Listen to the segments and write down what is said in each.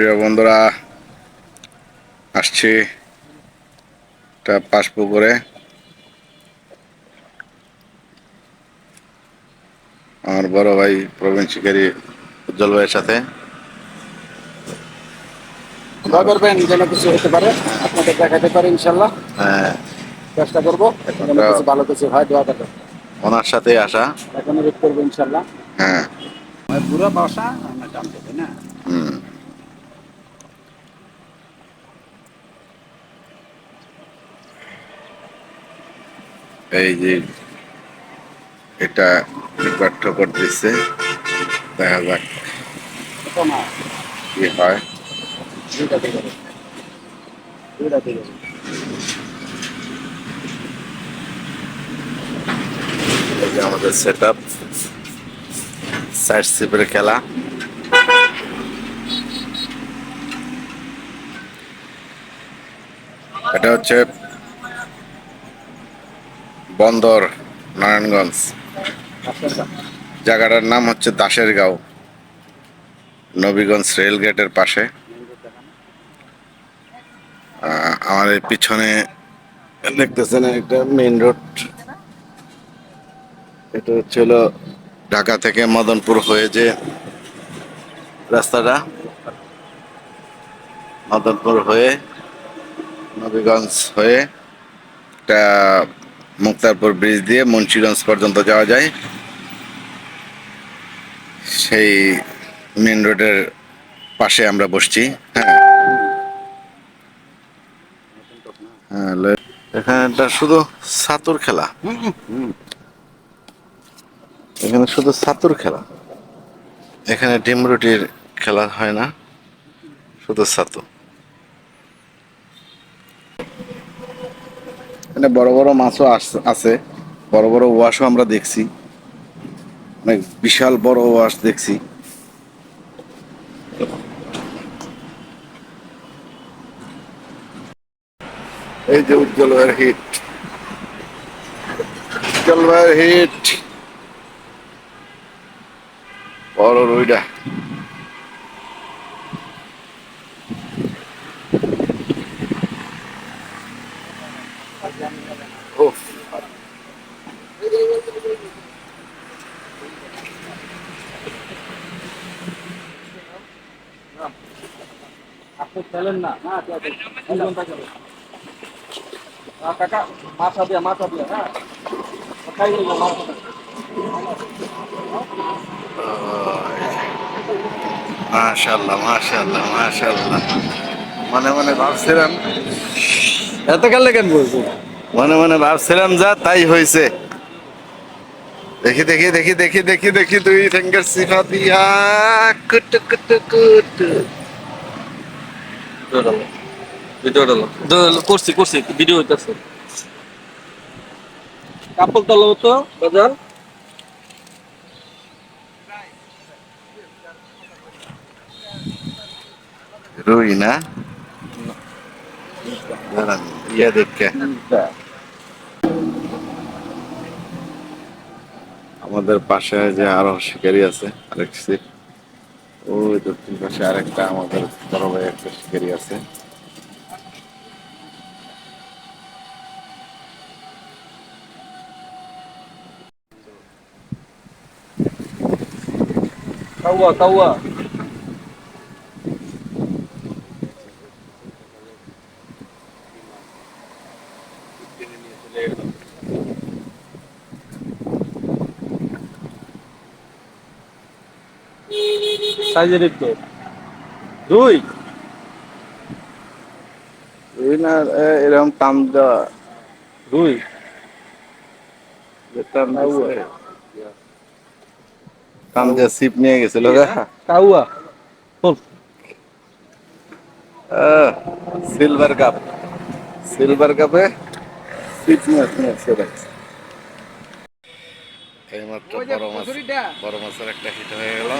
প্রিয় বন্ধুরা আসছি একটা পাশ পুকুরে। আমার বড় ভাই প্রবীণ শিকারী উজ্জ্বল ভাইয়ের সাথে। দোয়া করবেন যেন কিছু হতে পারে আপনাদের দেখাতে পারে ইনশাল্লাহ। হ্যাঁ, চেষ্টা করব ভালো কিছু হয় দোয়া করবেন। ওনার সাথেই আসা। এখন রেট করব ইনশাল্লাহ। হ্যাঁ। পুরো বাসা আমরা দাম দেবে না হুম এই যে এটা টিকট ঠোকর দিচ্ছে দেখা যাক কি হয়। আমাদের সেট আপ সাইড সিপের খেলা। এটা হচ্ছে বন্দর, নারায়ণগঞ্জ। জায়গাটার নাম হচ্ছে দাসের গাঁও নবীগঞ্জ রেল গেটের পাশে। এই পিছনে দেখতেছেন একটা মেইন রোড। এটা হচ্ছে হলো ঢাকা থেকে মদনপুর হয়ে যে রাস্তাটা। মদনপুর হয়ে নবীগঞ্জ হয়ে একটা মুক্তারপুর ব্রিজ দিয়ে মুন্সিগঞ্জ পর্যন্ত যাওয়া যায়। সেই মেন রোডের পাশে আমরা বসছি। হ্যাঁ। হ্যাঁ লে- এখানে এটা শুধু সাতুর খেলা। এখানে শুধু সাতুর খেলা। এখানে ডিম রুটির খেলা হয় না, শুধু সাতু। এখানে বড় বড় মাছও আছে। বড় বড় ওয়াশও আমরা দেখছি। অনেক বিশাল বড় ওয়াশ দেখছি। এই যে উজ্জ্বল ভাইয়ের হিট। উজ্জ্বল ভাইয়ের হিট। বড় রুইডা। আপনি খেলেন না কাকা মাথা দিয়ে মাথা দিয়ে হ্যাঁ? খাই নিল মাথা মাশাল্লাহ মাশাল্লাহ মাশাল্লাহ মনে মনে ভাবছিলাম এত কেন বলছো। মনে মনে ভাবছিলাম যা তাই হয়েছে দেখি দেখি দেখি দেখি দেখি দেখি দুই ফিঙ্গার সিফা দিয়া। কুটু কুটু কুটু। করছি করছি ভিডিও হইতাছে। কাপড় তলা তো বাজার। রুই না? ইয়ে দেখে। আমাদের পাশে যে আরও শিকারি আছে, আরেক সিপ ওই দক্ষিণ পাশে আরেকটা আমাদের বড় ভাই একটা শিকারি আছে। কাউয়া কাউয়া সাইজের একটু। দুই। রুই না এরকম টান দেওয়া। দুই। যে টান দিছে। টান দিয়ে সিপ নিয়ে গেছিল কাউয়া। বল। সিলভার কাপ সিলভার কাপে সিপ নিয়ে নিয়ে এইমাত্র বড় মাছ বড় মাছের একটা হিট হয়ে গেল।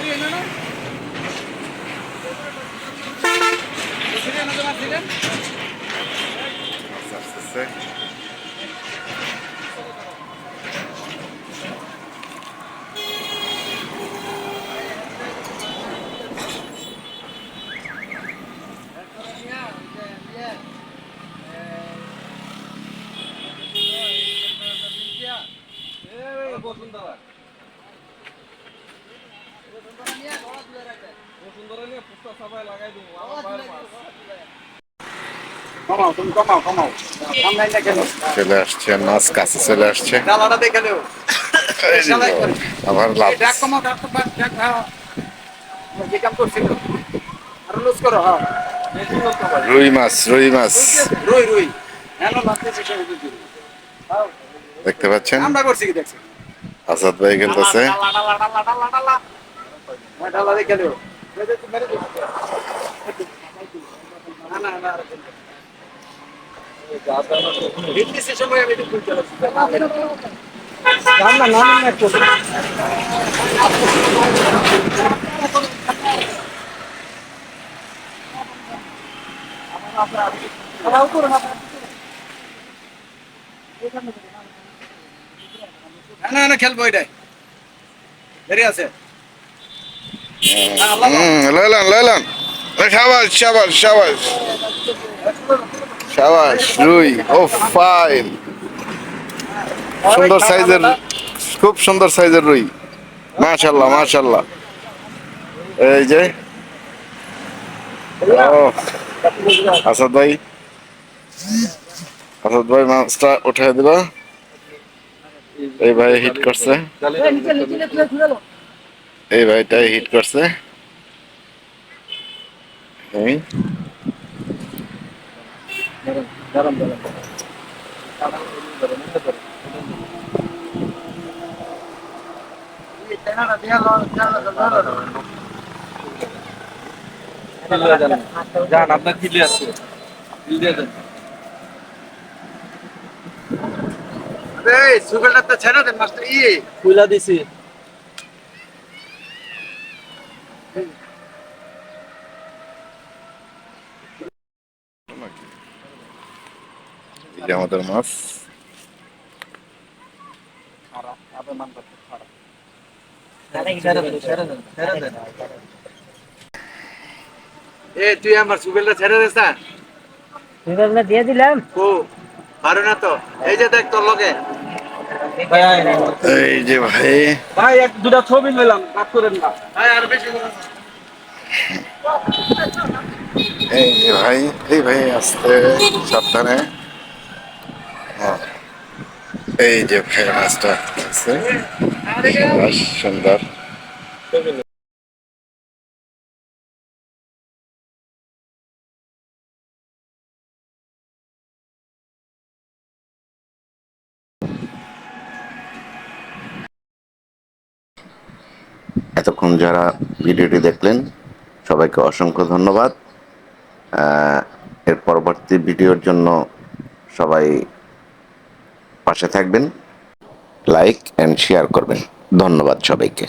মাছ আচ্ছা কমাও চলে আসছে মাছ কাছে চলে আসছে। আবার লাভ। হ্যাঁ। হ্যাঁ। রুই মাছ রুই মাছ। রুই রুই হ্যাঁ। দেখতে পাচ্ছেন? আমরা করছি কি দেখছি? আসাদ ভাই খেলতেছে। না না না একটু না না খেলব এটাই বেরিয়ে আছে হ্যাঁ, লইলাম লইলাম সাবাস সাবাস সাবাস সাবাস, রুই, ও ফাইন। সুন্দর সাইজের, খুব সুন্দর সাইজের রুই। মাশাল্লাহ মাশাল্লাহ এই যে। আসাদ ভাই। আসাদ ভাই মাছটা উঠে দিবা এই ভাই হিট করছে। এই ভাইটাই হিট করছে। এই। যান আপনার কিলে আছে। ছেড়ে দেন মাস্টার ই কুইলা দিছি। যে আমাদের মাছ। এ তুই আমার সুগারটা ছেড়ে দিস না দিয়ে দিলাম। ও পারো না তো। এই যে দেখ তোর লগে। এই যে ভাই। ভাই এক দুটা ছবি নিলাম কাট করেন না। আয় আর বেশি এই যে ভাই এই ভাই আসতে সাবধানে। এই যে ভাই, মাছটা আছে। সুন্দর। এতক্ষণ যারা ভিডিওটি দেখলেন, সবাইকে অসংখ্য ধন্যবাদ। এর পরবর্তী ভিডিওর জন্য সবাই পাশে থাকবেন লাইক অ্যান্ড শেয়ার করবেন। ধন্যবাদ সবাইকে।